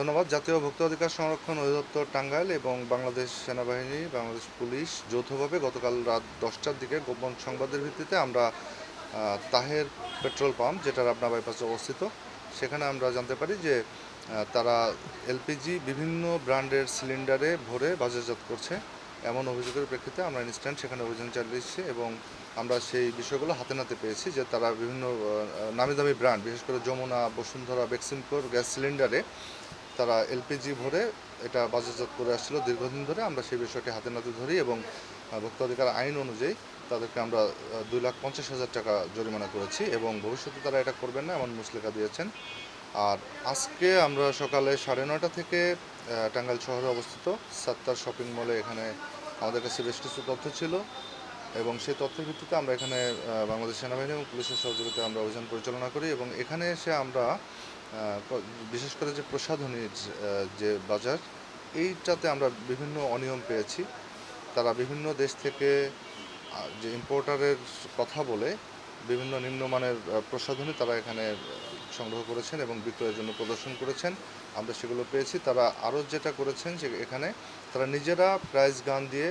ধন্যবাদ। জাতীয় ভোক্তা অধিকার সংরক্ষণ অধিদপ্তর টাঙ্গাইল এবং বাংলাদেশ সেনাবাহিনী, বাংলাদেশ পুলিশ যৌথভাবে গতকাল রাত দশটার দিকে গোপন সংবাদের ভিত্তিতে আমরা তাহের পেট্রোল পাম্প যেটা রাবনা বাইপাসে অবস্থিত, সেখানে আমরা জানতে পারি যে তারা এলপিজি বিভিন্ন ব্র্যান্ডের সিলিন্ডারে ভরে বাজারজাত করছে। এমন অভিযোগের প্রেক্ষিতে আমরা ইনস্ট্যান্ট সেখানে অভিযান চালিয়েছি এবং আমরা সেই বিষয়গুলো হাতে নাতে পেয়েছি যে তারা বিভিন্ন নামি দামি ব্র্যান্ড, বিশেষ করে যমুনা, বসুন্ধরা বেক্সিমকোর গ্যাস সিলিন্ডারে তারা এলপিজি ভরে এটা বাজারজাত করে আসছিল দীর্ঘদিন ধরে। আমরা সেই বিষয়টি হাতে নাতে ধরি এবং আহ, ভোক্তা অধিকার আইন অনুযায়ী তাদেরকে আমরা দুই লাখ পঞ্চাশ হাজার টাকা জরিমানা করেছি এবং ভবিষ্যতে তারা এটা করবেন না এমন মুসলেখা দিয়েছেন। আর আজকে আমরা সকালে সাড়ে নয়টা থেকে টাঙ্গাইল শহরে অবস্থিত সাত্তার শপিং মলে এখানে আমাদের কাছে বেশ কিছু তথ্য ছিল। এবং সেই তথ্যের ভিত্তিতে আমরা এখানে বাংলাদেশ সেনাবাহিনী এবং পুলিশের সহযোগিতায় আমরা অভিযান পরিচালনা করি এবং এখানে এসে আমরা বিশেষ করে যে প্রসাধনীর যে, বাজার এইটাতে আমরা বিভিন্ন অনিয়ম পেয়েছি। তারা বিভিন্ন দেশ থেকে যে ইম্পোর্টারের কথা বলে বিভিন্ন নিম্নমানের প্রসাধনী তারা এখানে সংগ্রহ করেছেন এবং বিক্রয়ের জন্য প্রদর্শন করেছেন। আমরা সেগুলো পেয়েছি। তারা আরও যেটা করেছেন যে এখানে তারা নিজেরা প্রাইস গান দিয়ে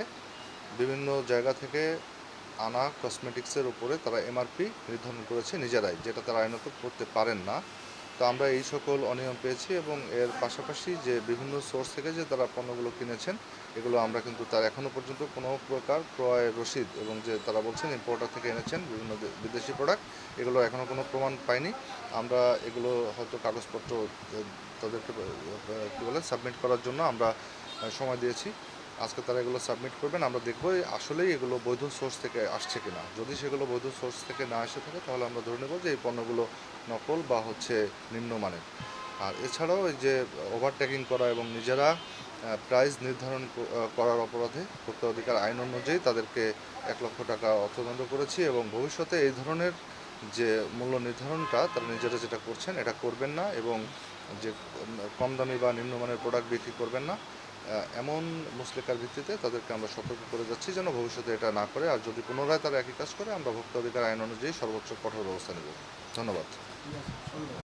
বিভিন্ন জায়গা থেকে আনা কসমেটিক্সের উপরে তারা এমআরপি নির্ধারণ করেছে নিজেরাই, যেটা তারা আইনত করতে পারেন না। তো আমরা এই সকল অনিয়ম পেয়েছি এবং এর পাশাপাশি যে বিভিন্ন সোর্স থেকে যে তারা পণ্যগুলো কিনেছেন, এগুলো আমরা কিন্তু তার এখনও পর্যন্ত কোনো প্রকার ক্রয় রসিদ এবং যে তারা বলছেন ইম্পোর্টার থেকে এনেছেন বিভিন্ন বিদেশি প্রোডাক্ট এগুলো এখনও কোনো প্রমাণ পাইনি। আমরা এগুলো হয়তো কাগজপত্র তাদেরকে কী বলে সাবমিট করার জন্য আমরা সময় দিয়েছি। আজকে তারা এগুলো সাবমিট করবেন, আমরা দেখব আসলেই এগুলো বৈধ সোর্স থেকে আসছে কিনা। যদি সেগুলো বৈধ সোর্স থেকে না এসে থাকে, তাহলে আমরা ধরে নেব যে এই পণ্যগুলো নকল বা হচ্ছে নিম্নমানের। আর এছাড়াও এই যে ওভারটেকিং করা এবং নিজেরা প্রাইস নির্ধারণ করার অপরাধে ভোক্তা অধিকার আইন অনুযায়ী তাদেরকে এক লক্ষ টাকা অর্থদণ্ড করেছি এবং ভবিষ্যতে এই ধরনের যে মূল্য নির্ধারণটা, তারা নিজেরা যেটা করছেন, এটা করবেন না এবং যে কম দামি বা নিম্নমানের প্রোডাক্ট বিক্রি করবেন না। এমন মুসলিকার ভিত্তিতে তাদেরকে আমরা সতর্ক করে যাচ্ছি যেন ভবিষ্যতে এটা না করে। আর যদি পুনরায় তারা একই কাজ করে, আমরা ভোক্তা অধিকার আইন অনুযায়ী সর্বোচ্চ কঠোর ব্যবস্থা নেব। ধন্যবাদ।